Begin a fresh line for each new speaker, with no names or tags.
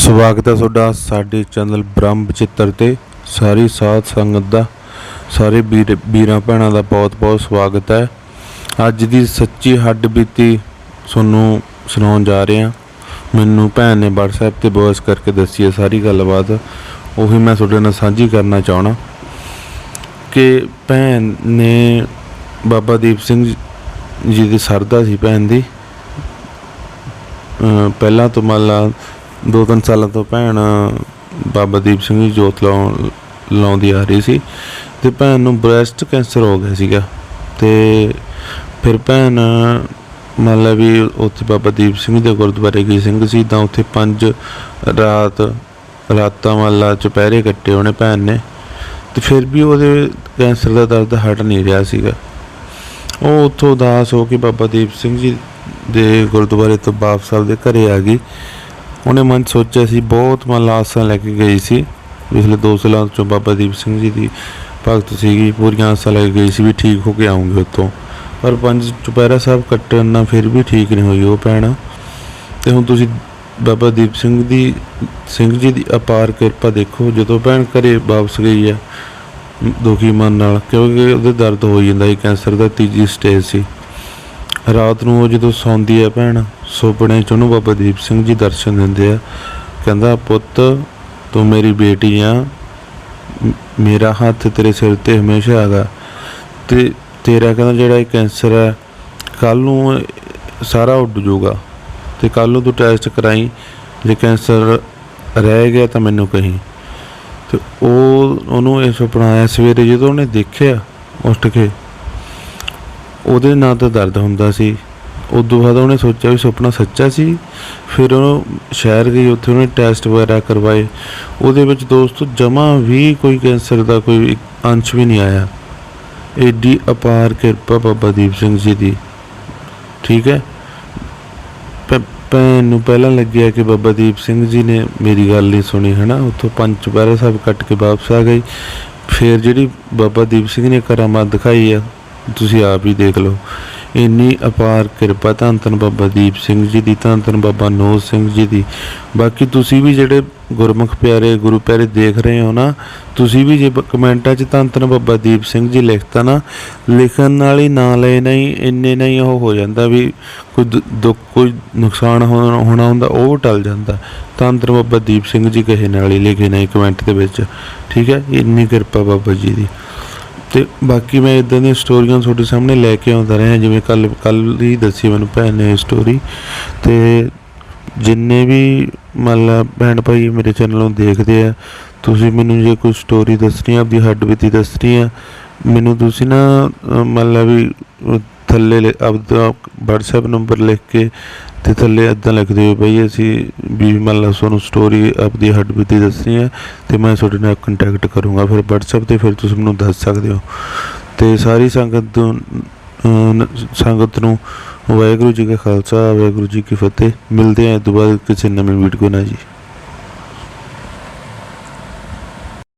ਸਵਾਗਤ ਹੈ ਤੁਹਾਡਾ ਸਾਡੇ ਚੈਨਲ ਬ੍ਰਹਮ ਚਿੱਤਰ ਤੇ। ਸਾਰੀ ਸਾਥ ਸੰਗਤ ਦਾ, ਸਾਰੇ ਵੀਰ, ਵੀਰਾਂ ਭੈਣਾਂ ਦਾ ਬਹੁਤ-ਬਹੁਤ ਸਵਾਗਤ ਹੈ। ਅੱਜ ਦੀ ਸੱਚੀ ਹੱਡ ਬੀਤੀ ਤੁਹਾਨੂੰ ਸੁਣਾਉਣ ਜਾ ਰਹੇ ਹਾਂ। ਮੈਨੂੰ ਭੈਣ ਨੇ WhatsApp ਤੇ ਵੌਇਸ ਕਰਕੇ ਦੱਸੀ ਹੈ ਸਾਰੀ ਗੱਲਬਾਤ। ਉਹੀ ਮੈਂ ਤੁਹਾਡੇ ਨਾਲ ਸਾਂਝੀ ਕਰਨਾ ਚਾਹਣਾ ਕਿ ਭੈਣ ਨੇ ਬਾਬਾ ਦੀਪ ਸਿੰਘ ਜੀ ਦੀ ਸਰਦਾ ਸੀ ਭੈਣ ਦੀ। ਪਹਿਲਾਂ ਤੋਂ ਮੰਨ ਲਾ ਦੋ ਤਿੰਨ ਸਾਲਾਂ ਤੋਂ ਭੈਣ ਬਾਬਾ ਦੀਪ ਸਿੰਘ ਜੀ ਜੋਤ ਲਾਉਣ, ਲਾਉਂਦੀ ਆ ਰਹੀ ਸੀ ਤੇ ਭੈਣ ਨੂੰ ਬ੍ਰੈਸਟ ਕੈਂਸਰ ਹੋ ਗਿਆ ਸੀਗਾ ਤੇ ਫਿਰ ਭੈਣ ਮੰਨ ਲਾ ਵੀ ਉੱਥੇ ਬਾਬਾ ਦੀਪ ਸਿੰਘ ਦੇ ਗੁਰਦੁਆਰੇ ਗਈ ਸਿੰਘ ਸੀ ਤਾਂ ਉੱਥੇ ਪੰਜ ਰਾਤ ਰਾਤਾਂ ਮੰਨ ਚੁਪਹਿਰੇ ਕੱਟੇ ਉਹਨੇ ਭੈਣ ਨੇ ਤੇ ਫਿਰ ਵੀ ਉਹਦੇ ਕੈਂਸਰ ਦਾ ਦਰਦ ਹਟ ਨਹੀਂ ਰਿਹਾ ਸੀਗਾ। ਉਹ ਉੱਥੋਂ ਉਦਾਸ ਹੋ ਕੇ ਬਾਬਾ ਦੀਪ ਸਿੰਘ ਜੀ ਦੇ ਗੁਰਦੁਆਰੇ ਤੋਂ ਬਾਪ ਸਾਹਿਬ ਦੇ ਘਰੇ ਆ ਗਈ। ਉਹਨੇ ਮਨ 'ਚ ਸੋਚਿਆ ਸੀ, ਬਹੁਤ ਮਨ ਆਸਾਂ ਲੈ ਕੇ ਗਈ ਸੀ। ਪਿਛਲੇ ਦੋ ਸਾਲਾਂ ਤੋਂ ਬਾਬਾ ਦੀਪ ਸਿੰਘ ਜੀ ਦੀ ਭਗਤ ਸੀਗੀ, ਪੂਰੀਆਂ ਆਸਾਂ ਲੈ ਕੇ ਗਈ ਸੀ ਵੀ ਠੀਕ ਹੋ ਕੇ ਆਉਂਗੇ ਉੱਥੋਂ। ਪਰ ਪੰਜ ਚੁਪਹਿਰਾ ਸਾਹਿਬ ਕੱਟਣ ਨਾਲ ਫਿਰ ਵੀ ਠੀਕ ਨਹੀਂ ਹੋਈ ਉਹ ਭੈਣ। ਤੇ ਹੁਣ ਤੁਸੀਂ ਬਾਬਾ ਦੀਪ ਸਿੰਘ ਦੀ, ਸਿੰਘ ਜੀ ਦੀ ਅਪਾਰ ਕਿਰਪਾ ਦੇਖੋ, ਜਦੋਂ ਭੈਣ ਘਰੇ ਵਾਪਸ ਗਈ ਆ ਦੁਖੀ ਮਨ ਨਾਲ, ਕਿਉਂਕਿ ਉਹਦੇ ਦਰਦ ਹੋ ਜਾਂਦਾ ਸੀ, ਕੈਂਸਰ ਦਾ ਤੀਜੀ ਸਟੇਜ ਸੀ। ਰਾਤ ਨੂੰ ਉਹ ਜਦੋਂ ਸੌਂਦੀ ਹੈ ਭੈਣ, ਸੁਪਨੇ ਚ ਉਹਨੂੰ ਬਾਬਾ ਦੀਪ ਸਿੰਘ ਜੀ ਦਰਸ਼ਨ ਦਿੰਦੇ ਆ। ਕਹਿੰਦਾ, ਪੁੱਤ, ਤੂੰ ਮੇਰੀ ਬੇਟੀ ਆ। ਮੇਰਾ ਹੱਥ ਤੇਰੇ ਸਿਰ ਤੇ ਹਮੇਸ਼ਾ ਹੈਗਾ। ਤੇ ਤੇਰਾ ਕਹਿੰਦਾ ਜਿਹੜਾ ਇਹ ਕੈਂਸਰ ਹੈ ਕੱਲ ਨੂੰ ਸਾਰਾ ਉੱਡ ਜਾਊਗਾ। ਤੇ ਕੱਲ ਨੂੰ ਤੂੰ ਟੈਸਟ ਕਰਾਈ, ਜੇ ਕੈਂਸਰ ਰਹਿ ਗਿਆ ਤਾਂ ਮੈਨੂੰ ਕਹੀਂ। ਤੇ ਉਹ, ਉਹਨੂੰ ਇਹ ਸੁਪਨਾ ਆਇਆ ਸਵੇਰੇ ਜਦੋਂ ਉਹਨੇ ਦੇਖਿਆ, ਉੱਠ ਕੇ। ਉਹਦੇ ਨਾਂ ਤਾਂ ਦਰਦ ਹੁੰਦਾ ਸੀ। ਉਦੋਂ ਬਾਅਦ ਉਹਨੇ ਸੋਚਿਆ ਵੀ ਸੁਪਨਾ ਸੱਚਾ ਸੀ। ਫਿਰ ਉਹ ਸ਼ਹਿਰ ਗਈ, ਉੱਥੇ ਉਹਨੇ ਟੈਸਟ ਵਗੈਰਾ ਕਰਵਾਏ। ਉਹਦੇ ਵਿੱਚ ਦੋਸਤੋ, ਜਮਾ ਵੀ ਕੋਈ ਕੈਂਸਰ ਦਾ ਕੋਈ ਅੰਸ਼ ਵੀ ਨਹੀਂ ਆਇਆ। ਏਡੀ ਅਪਾਰ ਕਿਰਪਾ ਬਾਬਾ ਦੀਪ ਸਿੰਘ ਜੀ ਦੀ। ਠੀਕ ਹੈ? ਭੈ- ਭੈਣ ਨੂੰ ਪਹਿਲਾਂ ਲੱਗਿਆ ਕਿ ਬਾਬਾ ਦੀਪ ਸਿੰਘ ਜੀ ਨੇ ਮੇਰੀ ਗੱਲ ਨਹੀਂ ਸੁਣੀ, ਹਨਾ? ਉੱਥੋਂ ਪੰਜ ਚੁਪਹਿਰੇ ਸਾਹਿਬ ਕੱਟ ਕੇ ਵਾਪਸ ਆ ਗਈ ਫਿਰ ਜਿਹੜੀ ਬਾਬਾ ਦੀਪ ਸਿੰਘ ਨੇ ਕਰਾਮਾਤ ਦਿਖਾਈ ਆ ਤੁਸੀਂ ਆਪ ਹੀ ਦੇਖ ਲਓ। ਇੰਨੀ ਅਪਾਰ ਕਿਰਪਾ ਧੰਨ ਧੰਨ ਬਾਬਾ ਦੀਪ ਸਿੰਘ ਜੀ ਦੀ, ਧੰਨ ਧੰਨ ਬਾਬਾ ਨੋਜ ਸਿੰਘ ਜੀ ਦੀ। ਬਾਕੀ ਤੁਸੀਂ ਵੀ ਜਿਹੜੇ ਗੁਰਮੁਖ ਪਿਆਰੇ, ਗੁਰੂ ਪਿਆਰੇ ਦੇਖ ਰਹੇ ਹੋ ਨਾ, ਤੁਸੀਂ ਵੀ ਜੇ ਕਮੈਂਟਾਂ 'ਚ ਧੰਨ ਧੰਨ ਬਾਬਾ ਦੀਪ ਸਿੰਘ ਜੀ ਲਿਖਤਾ ਨਾ, ਲਿਖਣ ਨਾਲ ਹੀ ਨਾਂ ਲਏ ਨਹੀਂ, ਇੰਨੇ ਨਹੀਂ ਉਹ ਹੋ ਜਾਂਦਾ ਵੀ ਕੋਈ ਦੁ- ਦੁੱਖ, ਕੋਈ ਨੁਕਸਾਨ ਹੋਣਾ ਹੋਣਾ ਹੁੰਦਾ, ਉਹ ਟਲ ਜਾਂਦਾ। ਧੰਨ ਧੰਨ ਬਾਬਾ ਦੀਪ ਸਿੰਘ ਜੀ ਕਹੇ ਨਾਲ ਹੀ ਲਿਖੇ ਨਹੀਂ ਕਮੈਂਟ ਦੇ ਵਿੱਚ। ਠੀਕ ਹੈ, ਇੰਨੀ ਕਿਰਪਾ ਬਾਬਾ ਜੀ ਦੀ। ਤੇ ਬਾਕੀ ਮੈਂ ਇਦਾਂ ਦੀਆਂ ਸਟੋਰੀਆਂ ਤੁਹਾਡੇ ਸਾਹਮਣੇ ਲੈ ਕੇ ਆਉਂਦਾ ਰਿਹਾ, ਜਿਵੇਂ ਕੱਲ ਕੱਲ ਹੀ ਦੱਸੀ ਮੈਨੂੰ ਭੈਣ ਨੇ ਸਟੋਰੀ ਤੇ ਜਿੰਨੇ ਵੀ ਮੰਨ ਲਾ ਭੈਣ ਭਾਈ ਮੇਰੇ ਚੈਨਲ ਨੂੰ ਦੇਖਦੇ ਆ, ਤੁਸੀਂ ਮੈਨੂੰ ਜੇ ਕੋਈ ਸਟੋਰੀ ਦੱਸਣੀ ਆ, ਆਪਦੀ ਹੱਡ ਬੀਤੀ ਦੱਸਣੀ ਆ, ਮੈਨੂੰ ਤੁਸੀਂ ਨਾ, ਅਹ ਮੰਨ ਲਾ ਵੀ ਥੱਲੇ ਲਿ- ਆਪਦਾ WhatsApp ਨੰਬਰ ਲਿਖ ਕੇ ਤੇ ਥੱਲੇ ਇਦਾਂ ਲਿਖ ਦਿਓ ਬਈ ਅਸੀਂ ਵੀ ਮੰਨ ਲਾ ਤੁਹਾਨੂੰ ਸਟੋਰੀ ਆਪਦੀ ਹੱਡ ਬੀਤੀ ਦੱਸਣੀ ਹੈ ਤੇ ਮੈਂ ਤੁਹਾਡੇ ਨਾਲ ਕੰਟੈਕਟ ਕਰੂੰਗਾ। ਫਿਰ WhatsApp ਤੇ ਫਿਰ ਤੁਸੀਂ ਮੈਨੂੰ ਦੱਸ ਸਕਦੇ ਹੋ। ਤੇ ਸਾਰੀ ਸੰਗਤ ਨੂੰ ਸੰਗਤ ਨੂੰ ਵਾਹਿਗੁਰੂ ਜੀ ਕਾ ਖਾਲਸਾ, ਵਾਹਿਗੁਰੂ ਜੀ ਕੀ ਫਤਿਹ। ਮਿਲਦੇ ਹਾਂ ਇਸ ਤੋਂ ਬਾਅਦ ਕਿਸੇ ਨਵੀਂ ਵੀਡੀਓ ਨਾਲ ਜੀ।